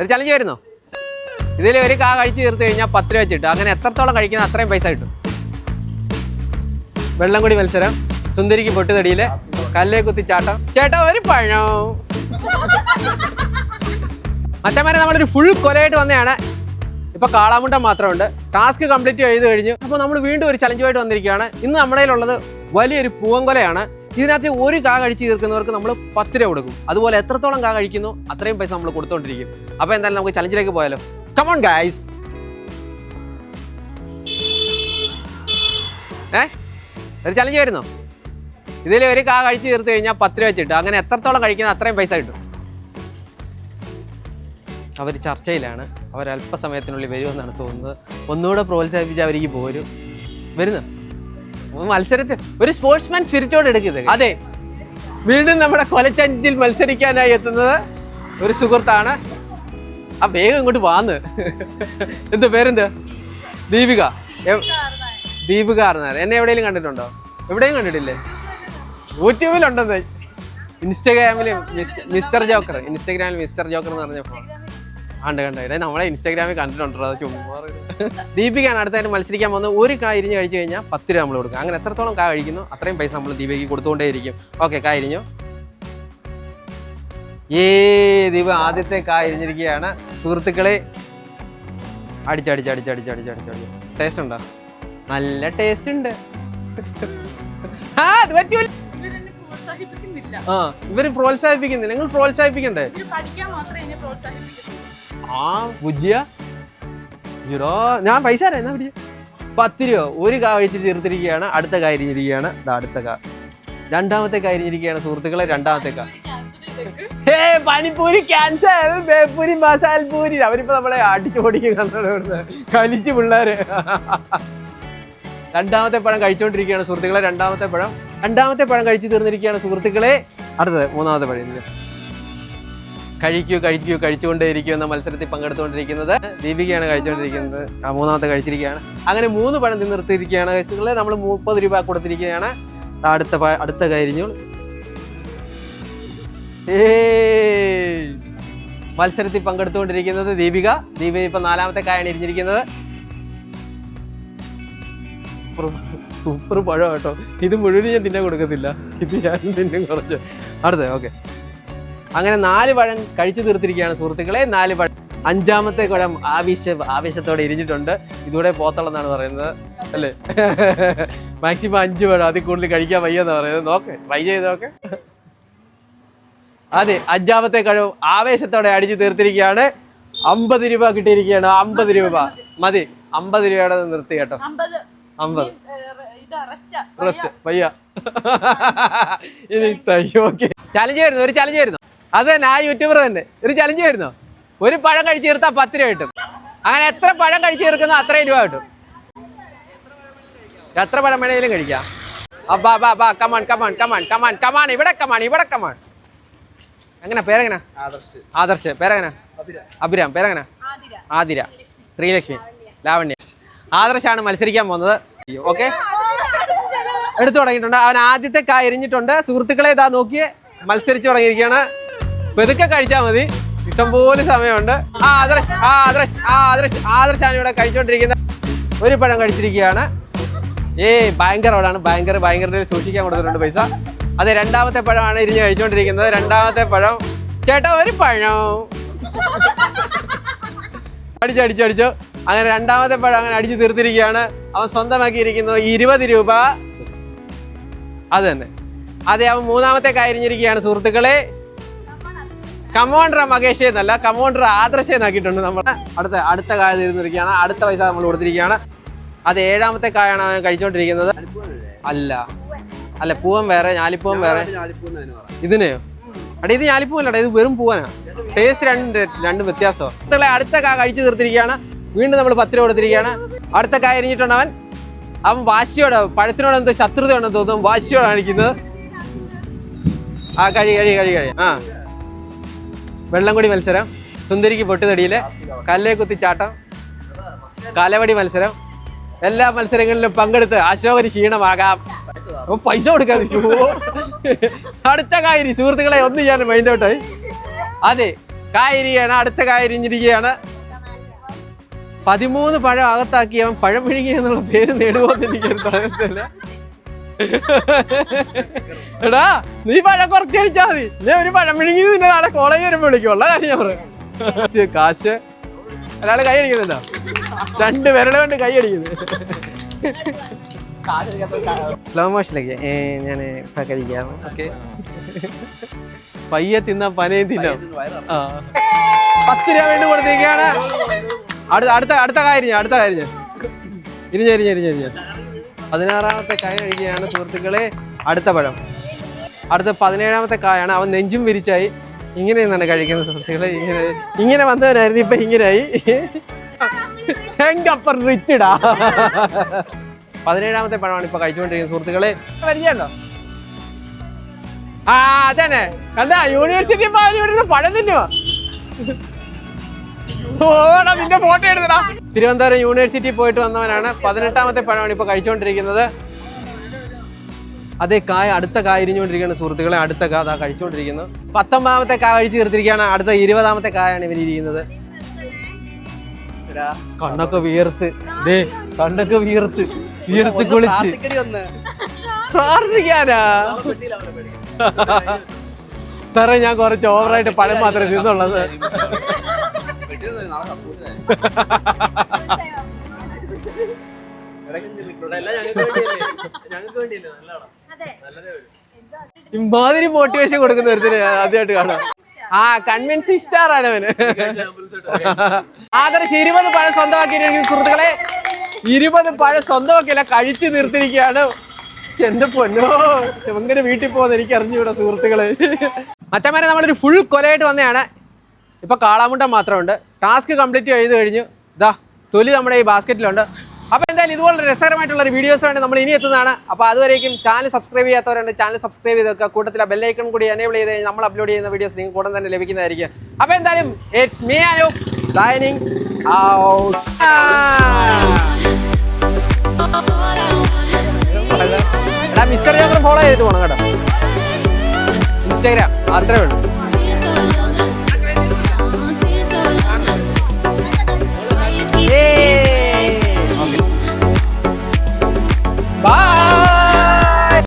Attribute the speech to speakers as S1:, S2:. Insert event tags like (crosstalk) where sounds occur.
S1: ഒരു ചലഞ്ച് വരുന്നോ? ഇതിൽ ഒരു കാ കഴിച്ച് തീർത്ത് കഴിഞ്ഞാൽ പത്ത് രൂപ വെച്ചിട്ട്. അങ്ങനെ എത്രത്തോളം കഴിക്കുന്ന അത്രയും പൈസ കിട്ടും. വെള്ളം കൂടി മത്സരം സുന്ദരിക്ക് പൊട്ടുതടിയിലെ കല്ലേ കുത്തി ചാട്ടം. ചേട്ടാ ഒരു പഴം. മറ്റന്മാരെ നമ്മളൊരു ഫുൾ കൊലയായിട്ട് വന്നതാണ്. ഇപ്പൊ കാളാമുണ്ടം മാത്രമുണ്ട്. ടാസ്ക് കംപ്ലീറ്റ് ചെയ്ത് കഴിഞ്ഞു. അപ്പോൾ നമ്മൾ വീണ്ടും ഒരു ചലഞ്ചുമായിട്ട് വന്നിരിക്കുകയാണ്. ഇന്ന് നമ്മുടെ കയ്യിലുള്ളത് വലിയൊരു പൂവൻകൊലയാണ്. ഇതിനകത്ത് ഒരു കാ കഴിച്ച് തീർക്കുന്നവർക്ക് നമ്മൾ പത്ത് രൂപ കൊടുക്കും. അതുപോലെ എത്രത്തോളം കാ കഴിക്കുന്നു അത്രയും പൈസ നമ്മൾ കൊടുത്തോണ്ടിരിക്കും. അപ്പോൾ എന്തായാലും നമുക്ക് ചലഞ്ചിലേക്ക് പോയാലോ. കമോൺ ഗൈസ് ഏ? ഒരു ചലഞ്ച് വരുന്നോ? ഇതിൽ ഒരു കാ കഴിച്ച് തീർത്ത് കഴിഞ്ഞാൽ പത്ത് രൂപ വെച്ചിട്ട്. അങ്ങനെ എത്രത്തോളം കഴിക്കുന്ന അത്രയും പൈസ കിട്ടും. അവർ ചർച്ചയിലാണ്. അവർ അല്പസമയത്തിനുള്ളിൽ വരുമെന്നാണ് തോന്നുന്നത്. ഒന്നുകൂടെ പ്രോത്സാഹിപ്പിച്ച് അവർക്ക് പോരും. വരുന്നു? മത്സരത്തിൽ ഒരു സ്പോർട്സ്മാൻ സ്പിരിറ്റോട് എടുക്കുന്നത് അതെ. വീണ്ടും നമ്മുടെ കൊലച്ചഞ്ചിൽ മത്സരിക്കാനായി എത്തുന്നത് ഒരു സുഹൃത്താണ്. ആ വേഗം ഇങ്ങോട്ട് വാന്ന്. എന്ത് പേരെന്ത്? ദീപിക. ദീപിക അറിഞ്ഞാർ എന്നെ എവിടെയെങ്കിലും കണ്ടിട്ടുണ്ടോ? എവിടെയും കണ്ടിട്ടില്ലേ? യൂട്യൂബിലുണ്ടെന്ന്. ഇൻസ്റ്റാഗ്രാമിൽ മിസ്റ്റർ ജോക്കർ. ഇൻസ്റ്റാഗ്രാമിൽ മിസ്റ്റർ ജോക്കർ എന്ന് പറഞ്ഞപ്പോൾ. കണ്ട്? കണ്ട് നമ്മളെ ഇൻസ്റ്റാഗ്രാമിൽ കണ്ടിട്ടുണ്ടോ? ചുമ്മാ. ദീപികയാണ് അടുത്തായിട്ട് മത്സരിക്കാൻ പോകുന്നത്. ഒരു കാ ഇരിഞ്ഞ് കഴിച്ചു കഴിഞ്ഞാൽ പത്ത് രൂപ നമ്മൾ കൊടുക്കും. അങ്ങനെ എത്രത്തോളം കാ കഴിക്കുന്നു അത്രയും പൈസ നമ്മൾ ദീപയ്ക്ക് കൊടുത്തുകൊണ്ടേയിരിക്കും. ഓക്കെ കാ ഇരിഞ്ഞു. ഏ ദീപ ആദ്യത്തെ കാ ഇരിഞ്ഞിരിക്കുകയാണ്. സുഹൃത്തുക്കളെ അടിച്ചടിച്ചടിച്ചടിച്ചടിച്ചടിച്ചടി ടേസ്റ്റ് ഉണ്ടോ? നല്ല ടേസ്റ്റ് ഉണ്ട്. ആ അത് പറ്റൂല. ആ ഇവർ പ്രോത്സാഹിപ്പിക്കുന്നില്ല. നിങ്ങൾ പ്രോത്സാഹിപ്പിക്കണ്ടേ? ആ ബുജിയ ഇരോ ഞാൻ പൈസ തരാം എന്നാ പിടിയ പത്ത് രൂപ ഒരു കാ കഴിച്ച് തീർത്തിരിക്കുകയാണ്. അടുത്ത കാ ഇരിഞ്ഞിരിക്കുകയാണ് ഇതാ അടുത്ത കാ. രണ്ടാമത്തെ കാ ഇരിഞ്ഞിരിക്കുകയാണ് സുഹൃത്തുക്കളെ രണ്ടാമത്തെ കാ. ഹേ പനിപ്പൂരി ക്യാൻസർ ബേപ്പൂരി മസാൽ പൂരി. അവരിപ്പോ നമ്മളെ അടിച്ചു ഓടിക്കും കണ്ടോണ്ട് കലിച്ചു പിള്ളേര്. രണ്ടാമത്തെ പഴം കഴിച്ചുകൊണ്ടിരിക്കുകയാണ് സുഹൃത്തുക്കളെ രണ്ടാമത്തെ പഴം. രണ്ടാമത്തെ പഴം കഴിച്ചു തീർന്നിരിക്കുകയാണ് സുഹൃത്തുക്കളെ. അടുത്തത് മൂന്നാമത്തെ പഴം. കഴിക്കൂ കഴിക്കൂ കഴിച്ചുകൊണ്ടേയിരിക്കും എന്ന മത്സരത്തിൽ പങ്കെടുത്തുകൊണ്ടിരിക്കുന്നത് ദീപികയാണ് കഴിച്ചുകൊണ്ടിരിക്കുന്നത്. ആ മൂന്നാമത്തെ കഴിച്ചിരിക്കുകയാണ്. അങ്ങനെ മൂന്ന് പഴം തിന്നിർത്തിയിരിക്കുകയാണ് നിർത്തിയിരിക്കുകയാണ് കഴിച്ചുകളെ നമ്മൾ മുപ്പത് രൂപ കൊടുത്തിരിക്കുകയാണ്. അടുത്ത അടുത്ത കഴിഞ്ഞു. ഏയ്. മത്സരത്തിൽ പങ്കെടുത്തുകൊണ്ടിരിക്കുന്നത് ദീപിക. ദീപിക ഇപ്പൊ നാലാമത്തെ കായാണ് ഇരിഞ്ഞിരിക്കുന്നത്. സൂപ്പർ പഴം കേട്ടോ ഇത് മുഴുവൻ ഞാൻ തിന്നെ കൊടുക്കത്തില്ല. ഇത് ഞാൻ തിന്നും കുറച്ച്. അടുത്ത ഓക്കെ അങ്ങനെ നാല് പഴം കഴിച്ചു തീർത്തിരിക്കുകയാണ് സുഹൃത്തുക്കളെ. നാല് പഴം അഞ്ചാമത്തെ കുഴം ആവേശ ആവേശത്തോടെ ഇരിഞ്ഞിട്ടുണ്ട്. ഇതൂടെ പോത്തളെന്നാണ് പറയുന്നത്. അല്ലേ? (laughs) മാക്സിമം അഞ്ച് പഴം അതിൽ കൂടുതൽ കഴിക്കാൻ വയ്യെന്ന് പറയുന്നത്. നോക്ക് ട്രൈ ചെയ്ത് നോക്ക്. അതെ അഞ്ചാമത്തെ കഴിവ് ആവേശത്തോടെ അടിച്ചു തീർത്തിരിക്കുകയാണ്. അമ്പത് രൂപ കിട്ടിയിരിക്കുകയാണ്. അമ്പത് രൂപ. മതി അമ്പത് രൂപയുടെ നിർത്തി കേട്ടോ.
S2: അമ്പത്.
S1: റെസ്റ്റ്. വയ്യ. (laughs) ഇനി ഓക്കെ ചലഞ്ച് വരുന്നു ഒരു ചാലഞ്ച് വരുന്നു. അത് തന്നെ ആ യൂട്യൂബർ തന്നെ. ഒരു ചലഞ്ച് വരുന്നു ഒരു പഴം കഴിച്ചു തീർത്താൽ പത്ത് രൂപ കിട്ടും. അങ്ങനെ എത്ര പഴം കഴിച്ചു തീർക്കുന്നോ അത്രയും രൂപ കിട്ടും. എത്ര പഴം വേണമെങ്കിലും കഴിക്കാം. അപ്പാ ബാ ബാ come on come on come on come on come on ഇവിടെ കമാൺ ഇവിടെ കമാൺ എങ്ങനെ പേരെങ്ങനെ? ആദർശ്. പേരെങ്ങനെ? അഭിരാം. പേരെങ്ങനെ?
S2: ആതിര.
S1: ആതിര. ശ്രീലക്ഷ്മി. ലാവണ്യ. ആദർശാണ് മത്സരിക്കാൻ പോകുന്നത്. ഓക്കെ? എടുത്തു തുടങ്ങിയിട്ടുണ്ട്. അവൻ ആദ്യത്തെ കാ എരിഞ്ഞിട്ടുണ്ട് സുഹൃത്തുക്കളെ ഇതാ നോക്കിയേ. മത്സരിച്ചു തുടങ്ങിയിരിക്കുകയാണ്. പെതുക്കെ കഴിച്ചാൽ മതി. ഇഷ്ടംപോലെ സമയമുണ്ട്. ആ ആദർശ് ആ ആദർശ് ആ ആദർശ് ആദർശാണ് ഇവിടെ കഴിച്ചുകൊണ്ടിരിക്കുന്നത് ഒരു പഴം കഴിച്ചിരിക്കുകയാണ്. ഏയ് ഭയങ്കര അവിടെയാണ് ഭയങ്കര ഭയങ്കര സൂക്ഷിക്കാൻ കൊടുത്തിട്ടുണ്ട് പൈസ. അതെ രണ്ടാമത്തെ പഴമാണ് ഇരിഞ്ഞ് കഴിച്ചുകൊണ്ടിരിക്കുന്നത് രണ്ടാമത്തെ പഴം. ചേട്ടാ ഒരു പഴം. അടിച്ചു അടിച്ചു അടിച്ചു. അങ്ങനെ രണ്ടാമത്തെ പഴം അങ്ങനെ അടിച്ചു തീർത്തിരിക്കുകയാണ്. അവൻ സ്വന്തമാക്കിയിരിക്കുന്നു ഇരുപത് രൂപ. അത് തന്നെ. അതെ അവൻ മൂന്നാമത്തെ കായിരിഞ്ഞിരിക്കുകയാണ് സുഹൃത്തുക്കളെ. കമോണ്ടർ മകേഷ് എന്നല്ല കമോണ്ടർ ആദർശ എന്നാക്കിയിട്ടുണ്ട് നമ്മൾ അടുത്ത അടുത്ത കായ തീർന്നിരിക്കുകയാണ് അടുത്ത പൈസ നമ്മൾ കൊടുത്തിരിക്കുകയാണ്. അത് ഏഴാമത്തെ കായാണ് അവൻ കഴിച്ചുകൊണ്ടിരിക്കുന്നത് അല്ല. അല്ല പൂവൻ വേറെ ഞാലിപ്പൂവൻ വേറെ. ഇതിനെയോ അടേ ഇത് ഞാലിപ്പൂവല്ലടാ ഇത് വെറും പൂവനാ. ടേസ്റ്റ് രണ്ട് രണ്ടും വ്യത്യാസമോ അടുത്ത കാ കഴിച്ചു തീർത്തിരിക്കുകയാണ്. വീണ്ടും നമ്മൾ പത്ത് രൂപ കൊടുത്തിരിക്കുകയാണ്. അടുത്ത കായ എരിഞ്ഞിട്ടുണ്ട് അവൻ. അവൻ വാശിയോടെ പഴത്തിനോട് എന്തോ ശത്രുതയുണ്ടെന്ന് തോന്നും തോന്നുന്നു വാശിയോടെ കാണിക്കുന്നത് ആ കഴി കഴി കഴി കഴി ആ. വെള്ളം കൂടി മത്സരം സുന്ദരിക്ക് പൊട്ടുതടിയിലെ കല്ലേ കുത്തിച്ചാട്ടം കലവടി മത്സരം എല്ലാ മത്സരങ്ങളിലും പങ്കെടുത്ത് അശോകന് ക്ഷീണമാകാം. പൈസ കൊടുക്കാതെ അടുത്ത കായരി സുഹൃത്തുക്കളെ ഒന്ന് ഞാൻ മൈൻഡ് ഔട്ടായി അതെ കായരിയാണ് അടുത്ത കായിരിഞ്ഞിരിക്കുകയാണ് പതിമൂന്ന് പഴം അകത്താക്കി അവൻ പഴം വിഴുങ്ങി എന്നുള്ള പേര് നേടുമോന്ന് എനിക്ക് തോന്നത്തില്ല (laughs) എടാ നീ പഴം കുറച്ച് കഴിച്ചാ മതി. ഞാൻ ഒരു പഴം വിഴുങ്ങി നിന്നെ നാളെ കോളേജ് വരുമ്പോ വിളിക്കുള്ള കാര്യം പറഞ്ഞു കാശ്. ഒരാൾ കൈ അടിക്കുന്നുണ്ടോ? രണ്ട് വിരല കൊണ്ട് കൈ അടിക്കുന്നു. സ്ലോ മോഷനിലേക്ക് ഞാൻ സഹകരിക്കാം ഓക്കെ. പയ്യെ തിന്ന പനയും തിന്നാം. പത്ത് രൂപ വേണ്ടി കൊടുത്തിരിക്കുകയാണ് അടുത്ത അടുത്ത അടുത്ത കാര്യം അടുത്ത കാര്യം ഇരിഞ്ഞ ഇരിഞ്ഞ ഇരിഞ്ഞ ഇരിഞ്ഞ. പതിനാറാമത്തെ കായ കഴിക്കുകയാണ് സുഹൃത്തുക്കളെ. അടുത്ത പഴം. അടുത്ത പതിനേഴാമത്തെ കായാണ്. അവൻ നെഞ്ചും വിരിച്ചായി. ഇങ്ങനെ നിന്നാണ് കഴിക്കുന്നത് സുഹൃത്തുക്കളെ. ഇങ്ങനെ ഇങ്ങനെ വന്നവനായിരുന്നു ഇപ്പൊ ഇങ്ങനെയായി. റിച്ചിടാ. പതിനേഴാമത്തെ പഴമാണ് ഇപ്പൊ കഴിച്ചുകൊണ്ടിരിക്കുന്നത് സുഹൃത്തുക്കളെ. പരിചയമുണ്ടോ? ആ അതന്നെ. കണ്ടാ യൂണിവേഴ്സിറ്റി പഴം തിന്നുവാ? ഓടാ നിന്റെ ഫോട്ടോ എടുത്തടാ. തിരുവനന്തപുരം യൂണിവേഴ്സിറ്റി പോയിട്ട് വന്നവനാണ്. പതിനെട്ടാമത്തെ പഴമാണ് ഇപ്പൊ കഴിച്ചുകൊണ്ടിരിക്കുന്നത് അതേ കായ അടുത്ത കായ ഇരിഞ്ഞുകൊണ്ടിരിക്കുകയാണ് സുഹൃത്തുക്കളെ. അടുത്ത കാ അതാ കഴിച്ചുകൊണ്ടിരിക്കുന്നു പത്തൊമ്പതാമത്തെ കായ കഴിച്ച് തീർത്തിരിക്കുകയാണ് അടുത്ത ഇരുപതാമത്തെ കായാണ് ഇവർ ഇരിക്കുന്നത്. കണ്ണൊക്കെ വീർത്ത് ദേ കണ്ണൊക്കെ വീർത്ത് വീർത്ത് കുളിച്ച്. പ്രാർത്ഥിക്കാനാ? സാറേ ഞാൻ കുറച്ച് ഓവറായിട്ട് പഴം മാത്രമേ തിന്നുള്ളത് ഇമാതിരി മോട്ടിവേഷൻ കൊടുക്കുന്ന ഒരുത്തിന് ആദ്യമായിട്ട് കാണാം ആ കൺവിൻസിങ് സ്റ്റാർ ആണ് അവന്. ആദർശ് ഇരുപത് പഴം സ്വന്തമാക്കിയിരിക്കുന്ന സുഹൃത്തുക്കളെ. ഇരുപത് പഴം സ്വന്തമാക്കിയല്ല കഴിച്ചു നിർത്തിയിരിക്കുകയാണ് എന്റെ പൊന്നോ. എങ്ങനെ വീട്ടിൽ പോകുന്ന എനിക്ക് അറിഞ്ഞൂടാ സുഹൃത്തുക്കളെ. മച്ചന്മാരെ നമ്മളൊരു ഫുൾ കൊലയായിട്ട് വന്നതാണ്. ഇപ്പൊ കാളാമുണ്ടം മാത്രമുണ്ട്. ടാസ്ക് കംപ്ലീറ്റ് ചെയ്ത് കഴിഞ്ഞു. ഇതാ തൊലി നമ്മുടെ ഈ ബാസ്ക്കറ്റിലുണ്ട് അപ്പോൾ എന്തായാലും ഇതുപോലെ രസകരമായിട്ടുള്ള ഒരു വീഡിയോസ് വേണ്ടി നമ്മൾ ഇനി എത്തുന്നതാണ്. അപ്പോൾ അതുവരേക്കും ചാനൽ സബ്സ്ക്രൈബ് ചെയ്യാത്തവരുണ്ട് ചാനൽ സബ്സ്ക്രൈബ് ചെയ്ത് വെക്കുക. കൂട്ടത്തിൽ ആ ബെല്ലൈക്കൺ കൂടി എനേബിൾ ചെയ്ത് കഴിഞ്ഞാൽ നമ്മൾ അപ്ലോഡ് ചെയ്യുന്ന വീഡിയോസ് നിങ്ങൾക്ക് ഉടൻ തന്നെ ലഭിക്കുന്നതായിരിക്കും. അപ്പോൾ എന്തായാലും it's me Anu signing out mister follow ചെയ്തിട്ട് പോകണം കേട്ടോ. ഇൻസ്റ്റാഗ്രാം അത്രേ ഉള്ളൂ.